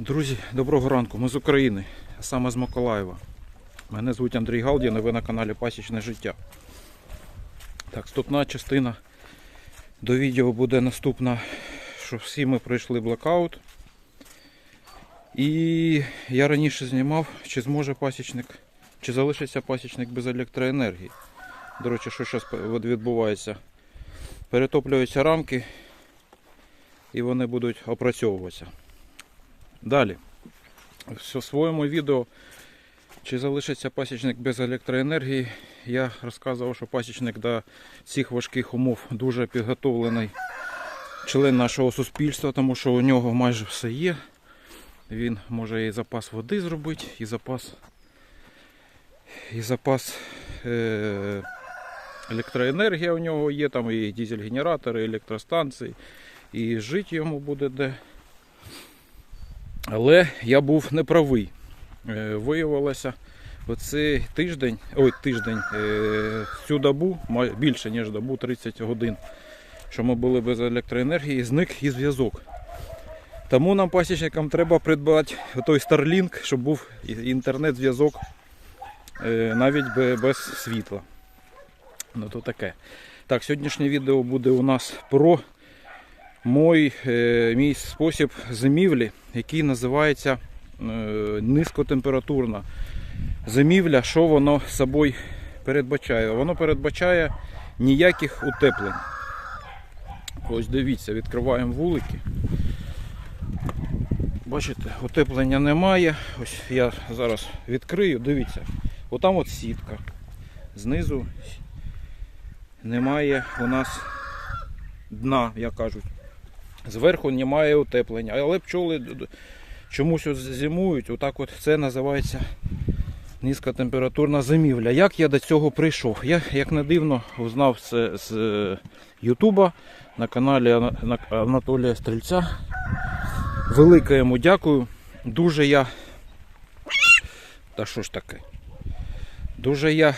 Друзі, доброго ранку. Ми з України, а саме з Миколаєва. Мене звуть Андрій Галдін, і ви на каналі Пасічне життя. Так, вступна частина до відео буде наступна, що всі ми пройшли блекаут. І я раніше знімав, чи зможе пасічник, чи залишиться пасічник без електроенергії. До речі, що зараз відбувається? Перетоплюються рамки і вони будуть опрацьовуватися. Далі. В своєму відео, чи залишиться пасічник без електроенергії, я розказував, що пасічник до цих важких умов дуже підготовлений член нашого суспільства, тому що у нього майже все є. Він може і запас води зробити, і запас, і запас е- електроенергія у нього є, там і дизель-генератори, і електростанції, і жити йому буде де. Але я був неправий. Е, Виявилося, оцей тиждень, ой, тиждень, е, цю добу, більше ніж добу, 30 годин, що ми були без електроенергії, зник і зв'язок. Тому нам пасічникам треба придбати той Starlink, щоб був інтернет-зв'язок е, навіть без світла. Ну то таке. Так, сьогоднішнє відео буде у нас про мой, е, мій спосіб зимівлі, який називається е, низькотемпературна зимівля. Що воно собою передбачає? Воно передбачає ніяких утеплень. Ось дивіться, відкриваємо вулики. Бачите, утеплення немає. Ось я зараз відкрию, дивіться. Отам от сітка. Знизу немає у нас дна, як кажуть. Зверху немає утеплення. Але пчоли чомусь от зимують. Отак от це називається низькотемпературна зимівля. Як я до цього прийшов? Я, як не дивно, узнав це з е, Ютуба на каналі Анатолія Стрільця. Велике йому дякую. Дуже я. Та що ж таке? Дуже я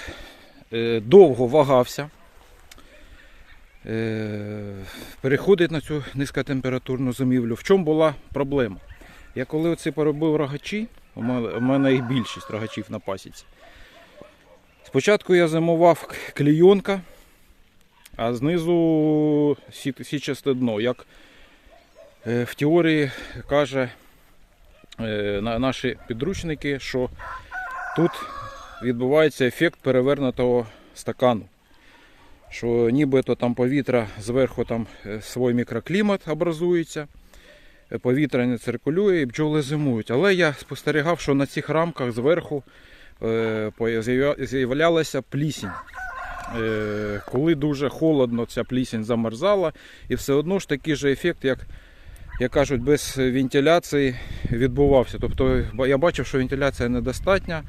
е, довго вагався переходить на цю низькотемпературну зимівлю. В чому була проблема? Я коли оці поробив рогачі, у мене, їх більшість рогачів на пасіці. Спочатку я зимував клійонка, а знизу січасте дно. Як е, в теорії каже е, наші підручники, що тут відбувається ефект перевернутого стакану що нібито там повітря зверху там е, свій мікроклімат образується, е, повітря не циркулює і бджоли зимують. Але я спостерігав, що на цих рамках зверху е, з'являлася плісінь. Коли дуже холодно, ця плісінь замерзала, і все одно ж такий же ефект, як, як кажуть, без вентиляції відбувався. Тобто я бачив, що вентиляція недостатня,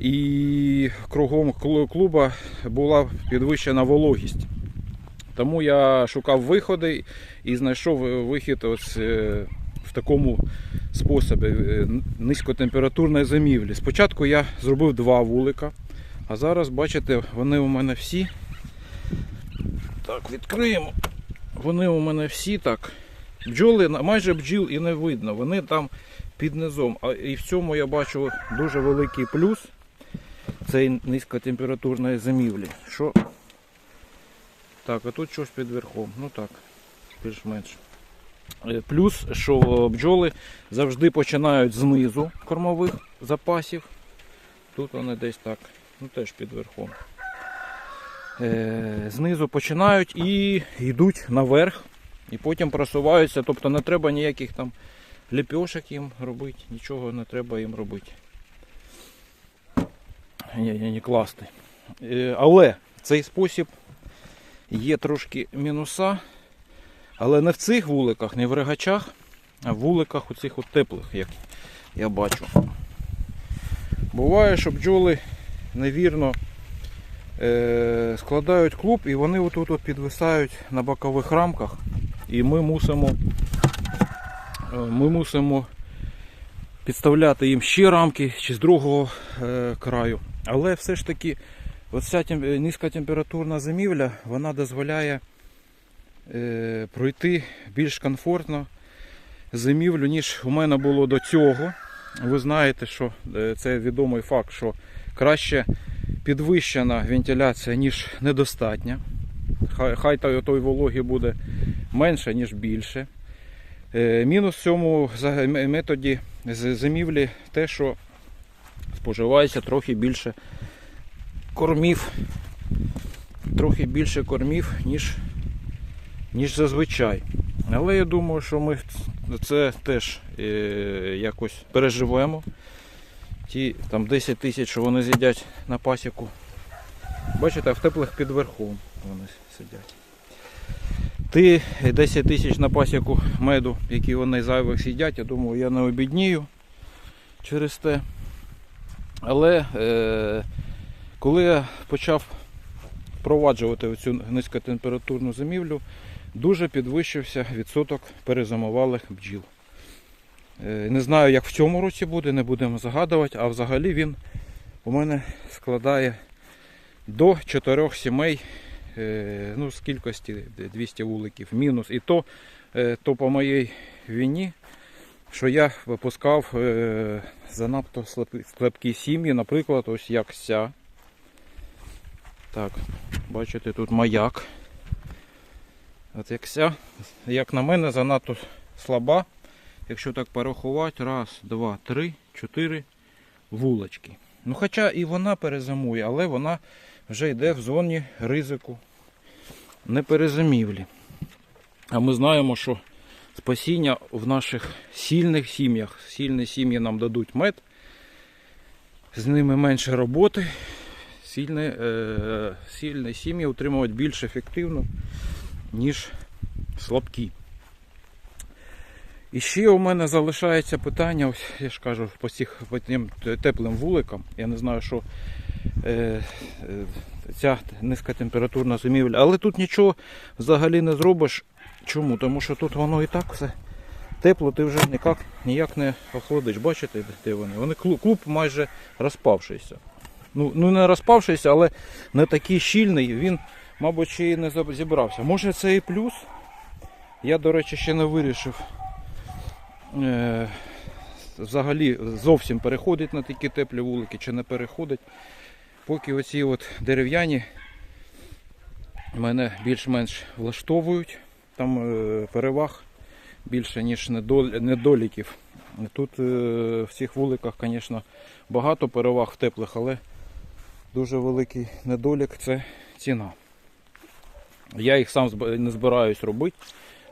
і кругом клуба була підвищена вологість. Тому я шукав виходи і знайшов е, вихід ось е, в такому способі е, низькотемпературної зимівлі. Спочатку я зробив два вулика, а зараз, бачите, вони у мене всі. Так, відкриємо. Вони у мене всі так. Бджоли, майже бджіл і не видно, вони там під низом. А і в цьому я бачу дуже великий плюс цієї низькотемпературної зимівлі. Що... Так, а тут щось під верхом. Ну так, більш-менш. Е, Плюс, що бджоли завжди починають знизу кормових запасів. Тут вони десь так, ну теж під верхом. Е, Знизу починають і йдуть наверх. І потім просуваються, тобто не треба ніяких там ліпьошок їм робити, нічого не треба їм робити. Ні, класти. Е, Але цей спосіб є трошки мінуса. Але не в цих вуликах, не в ригачах, а в вуликах у цих от теплих, як я бачу. Буває, що бджоли невірно е, складають клуб і вони отут от підвисають на бокових рамках. І ми мусимо, е, ми мусимо підставляти їм ще рамки чи з другого е, краю. Але все ж таки оця тем- низькотемпературна зимівля вона дозволяє е, пройти більш комфортно зимівлю, ніж у мене було до цього. Ви знаєте, що е, це відомий факт, що краще підвищена вентиляція, ніж недостатня. Хай, хай той, вологі буде менше, ніж більше. Е, Мінус в цьому методі з- зимівлі те, що споживається трохи більше кормів, трохи більше кормів, ніж, ніж зазвичай. Але я думаю, що ми це теж е, якось переживемо. Ті там 10 тисяч, що вони з'їдять на пасіку. Бачите, в теплих під вони сидять. Ті 10 тисяч на пасіку меду, які вони зайвих сидять, я думаю, я не обіднію через те. Але е, коли я почав впроваджувати цю низькотемпературну зимівлю, дуже підвищився відсоток перезимувалих бджіл. Е, Не знаю, як в цьому році буде, не будемо загадувати, а взагалі він у мене складає до 4 сімей, ну, з кількості 200 вуликів, мінус. І то, е, то по моїй війні, що я випускав е, занадто слабкі- сім'ї, наприклад, ось як ця. Так, бачите, тут маяк. От як ця, як на мене, занадто слаба. Якщо так порахувати, раз, два, три, чотири вулочки. Ну, хоча і вона перезимує, але вона вже йде в зоні ризику неперезимівлі. А ми знаємо, що спасіння в наших сильних сім'ях, сильні сім'ї нам дадуть мед, з ними менше роботи, сильні, е, сильні сім'ї утримують більш ефективно, ніж слабкі. І ще у мене залишається питання, ось я ж кажу, по цих по тим теплим вуликам. Я не знаю, що е, е, ця низькотемпературна зимівля. Але тут нічого взагалі не зробиш. Чому? Тому що тут воно і так все тепло, ти вже ніяк, ніяк не охолодиш. Бачите, де вони? Вони клуб, майже розпавшийся. Ну, ну не розпавшийся, але не такий щільний, він, мабуть, ще й не зібрався. Може це і плюс. Я, до речі, ще не вирішив взагалі зовсім переходить на такі теплі вулики чи не переходить. Поки оці от дерев'яні мене більш-менш влаштовують. Там е, переваг більше, ніж недоліків. Тут е, в цих вуликах, звісно, багато переваг в теплих, але дуже великий недолік це ціна. Я їх сам не збираюсь робити.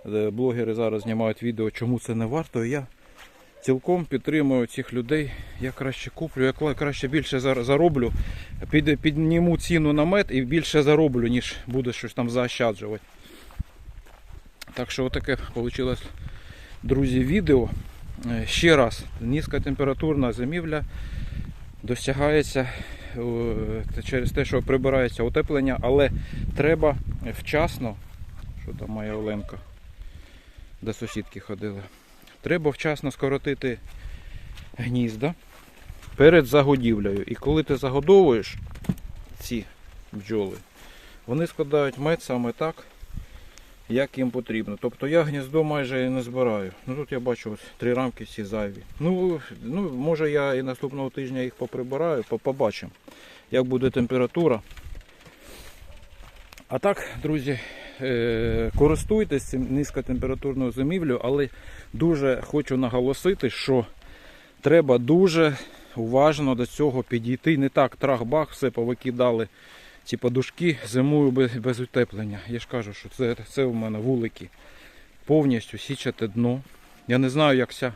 Е, Блогери зараз знімають відео, чому це не варто. Я цілком підтримую цих людей. Я краще куплю, я краще більше зароблю, під, підніму ціну на мед і більше зароблю, ніж буду щось там заощаджувати. Так що отаке вийшло, друзі, відео. Е, Ще раз, низькотемпературна зимівля досягається е, через те, що прибирається утеплення, але треба вчасно, що там моя Оленка, до сусідки ходила, треба вчасно скоротити гнізда перед загодівлею. І коли ти загодовуєш ці бджоли, вони складають мед саме так, як їм потрібно. Тобто я гніздо майже і не збираю. Ну тут я бачу ось три рамки всі зайві. Ну, ну може я і наступного тижня їх поприбираю, побачимо, як буде температура. А так, друзі, користуйтесь цим низькотемпературною зимівлею, але дуже хочу наголосити, що треба дуже уважно до цього підійти. Не так трах-бах, все повикидали ці подушки зимою без, утеплення. Я ж кажу, що це, це у мене вулики. Повністю січате дно. Я не знаю, як ця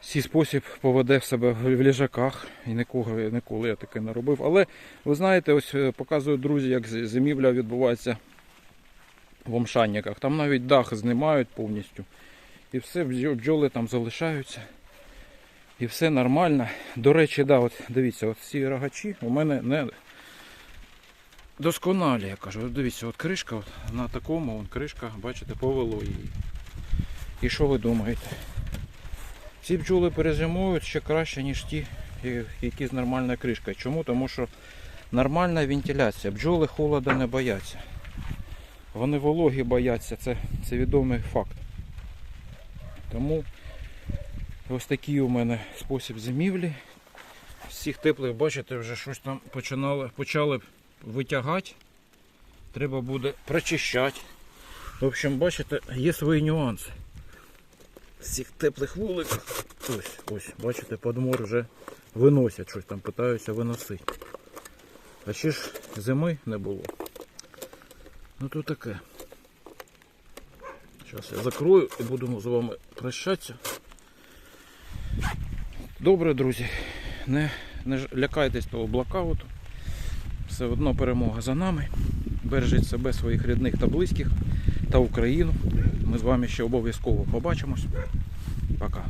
цей спосіб поведе в себе в ліжаках. І нікого, ніколи я таке не робив. Але ви знаєте, ось е, показують друзі, як зимівля відбувається в омшанниках. Там навіть дах знімають повністю. І все, бджоли там залишаються. І все нормально. До речі, да, от дивіться, от ці рогачі у мене не досконалі, я кажу. Дивіться, от кришка, от, на такому от кришка, бачите, повело її. І що ви думаєте? Ці бджоли перезимують ще краще, ніж ті, е, які з нормальною кришкою. Чому? Тому що нормальна вентиляція. Бджоли холода не бояться. Вони вологі бояться, це, це відомий факт. Тому ось такий у мене спосіб зимівлі. Цих теплих, бачите, вже щось там починали, почали витягати. Треба буде прочищати. В общем, бачите, є свої нюанси. З цих теплих вуликів. Ось, ось, бачите, подмор вже виносять щось там, питаються виносити. А ще ж зими не було. Ну то таке. Зараз я закрою і будемо з вами прощатися. Добре, друзі. Не, не лякайтесь того блокауту. Все одно перемога за нами. Бережіть себе, своїх рідних та близьких та Україну. Ми з вами ще обов'язково побачимось. Пока.